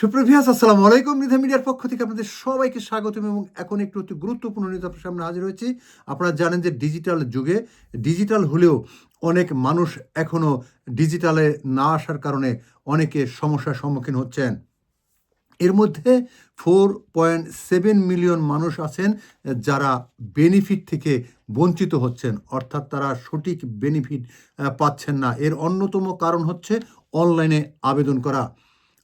সুপ্রভিয়াস আসসালামু আলাইকুম। নিধা মিডিয়ার পক্ষ থেকে আপনাদের সবাইকে স্বাগতম এবং এখন একটু অতি গুরুত্বপূর্ণ নিউজ আপনার সামনে হাজির হয়েছি। আপনারা জানেন যে ডিজিটাল যুগে, ডিজিটাল হলেও অনেক মানুষ এখনও ডিজিটালে না আসার কারণে অনেকে সমস্যার সম্মুখীন হচ্ছেন। এর মধ্যে ফোর পয়েন্ট সেভেন মিলিয়ন মানুষ আছেন যারা বেনিফিট থেকে বঞ্চিত হচ্ছেন, অর্থাৎ তারা সঠিক বেনিফিট পাচ্ছেন না। এর অন্যতম কারণ হচ্ছে অনলাইনে আবেদন করা।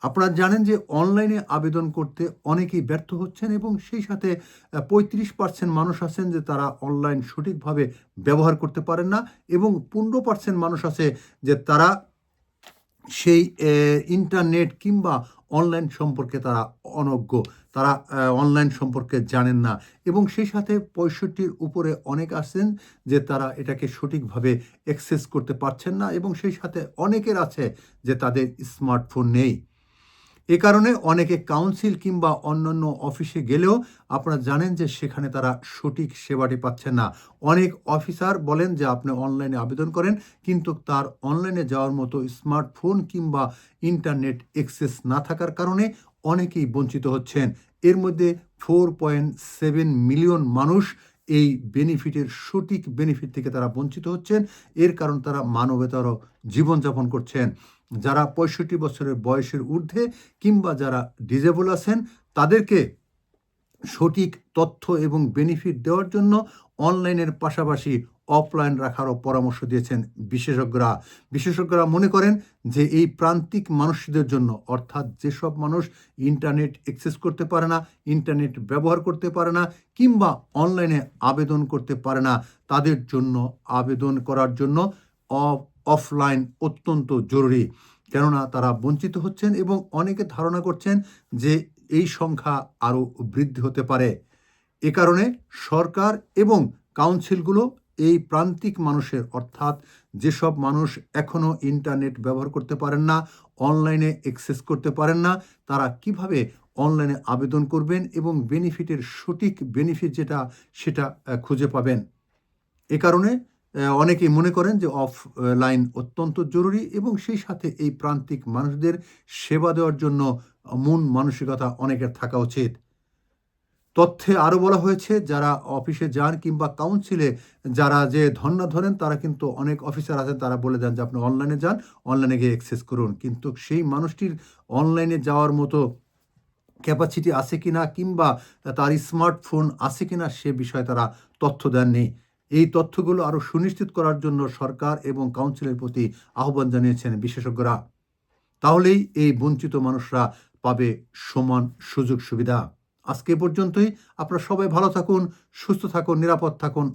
আপনারা জানেন যে অনলাইনে আবেদন করতে অনেকেই ব্যর্থ হচ্ছেন এবং সেই সাথে পঁয়ত্রিশ পার্সেন্ট মানুষ আছেন যে তারা অনলাইন সঠিকভাবে ব্যবহার করতে পারেন না এবং পনেরো পার্সেন্ট মানুষ আছে যে তারা সেই ইন্টারনেট কিংবা অনলাইন সম্পর্কে তারা অনজ্ঞ। তারা অনলাইন সম্পর্কে জানেন না এবং সেই সাথে পঁয়ষট্টির উপরে অনেক আছেন যে তারা এটাকে সঠিকভাবে অ্যাক্সেস করতে পারছেন না এবং সেই সাথে অনেকের আছে যে তাদের স্মার্টফোন নেই। এ কারণে অনেকে কাউন্সিল কিংবা অন্যান্য অফিসে গেলেও আপনারা জানেন যে সেখানে তারা সঠিক সেবাটি পাচ্ছেন না। অনেক অফিসার বলেন যে আপনি অনলাইনে আবেদন করেন, কিন্তু তার অনলাইনে যাওয়ার মতো স্মার্টফোন কিংবা ইন্টারনেট অ্যাক্সেস না থাকার কারণে অনেকেই বঞ্চিত হচ্ছেন। এর মধ্যে ফোর পয়েন্ট সেভেন মিলিয়ন মানুষ এই বেনিফিটের সঠিক বেনিফিট থেকে তারা বঞ্চিত হচ্ছেন। এর কারণ তারা মানবেতর জীবনযাপন করছেন। যারা পঁয়ষট্টি বছরের বয়সের ঊর্ধ্বে কিংবা যারা ডিজেবল আছেন, তাদেরকে সঠিক তথ্য এবং বেনিফিট দেওয়ার জন্য অনলাইনের পাশাপাশি অফলাইন রাখারও পরামর্শ দিয়েছেন বিশেষজ্ঞরা। বিশেষজ্ঞরা মনে করেন যে এই প্রান্তিক মানুষদের জন্য, অর্থাৎ যেসব মানুষ ইন্টারনেট অ্যাক্সেস করতে পারে না, ইন্টারনেট ব্যবহার করতে পারে না, কিংবা অনলাইনে আবেদন করতে পারে না, তাদের জন্য আবেদন করার জন্য অফলাইন অত্যন্ত জরুরি। কেননা তারা বঞ্চিত হচ্ছেন এবং অনেকে ধারণা করছেন যে এই সংখ্যা আরও বৃদ্ধি হতে পারে। এ কারণে সরকার এবং কাউন্সিলগুলো এই প্রান্তিক মানুষের, অর্থাৎ যেসব মানুষ এখনও ইন্টারনেট ব্যবহার করতে পারেন না, অনলাইনে অ্যাক্সেস করতে পারেন না, তারা কীভাবে অনলাইনে আবেদন করবেন এবং বেনিফিটের সঠিক বেনিফিট যেটা, সেটা খুঁজে পাবেন? এ কারণে অনেকেই মনে করেন যে অফলাইন অত্যন্ত জরুরি এবং সেই সাথে এই প্রান্তিক মানুষদের সেবা দেওয়ার জন্য মন মানসিকতা অনেকের থাকা উচিত। তথ্যে আরও বলা হয়েছে, যারা অফিসে যান কিংবা কাউন্সিলে যারা যে ধর্না ধরেন, তারা কিন্তু অনেক অফিসার আছেন, তারা বলে দেন যে আপনি অনলাইনে যান, অনলাইনে গিয়ে অ্যাক্সেস করুন। কিন্তু সেই মানুষটির অনলাইনে যাওয়ার মতো ক্যাপাসিটি আছে কি না কিংবা তার স্মার্টফোন আছে কি না সে বিষয়ে তারা তথ্য দেননি। এই তথ্যগুলো আরও সুনিশ্চিত করার জন্য সরকার এবং কাউন্সিলের প্রতি আহ্বান জানিয়েছেন বিশেষজ্ঞরা। তাহলেই এই বঞ্চিত মানুষরা পাবে সমান সুযোগ সুবিধা আজকে পর্যন্তই। আপনারা সবাই ভালো থাকুন সুস্থ থাকুন নিরাপদ থাকুন।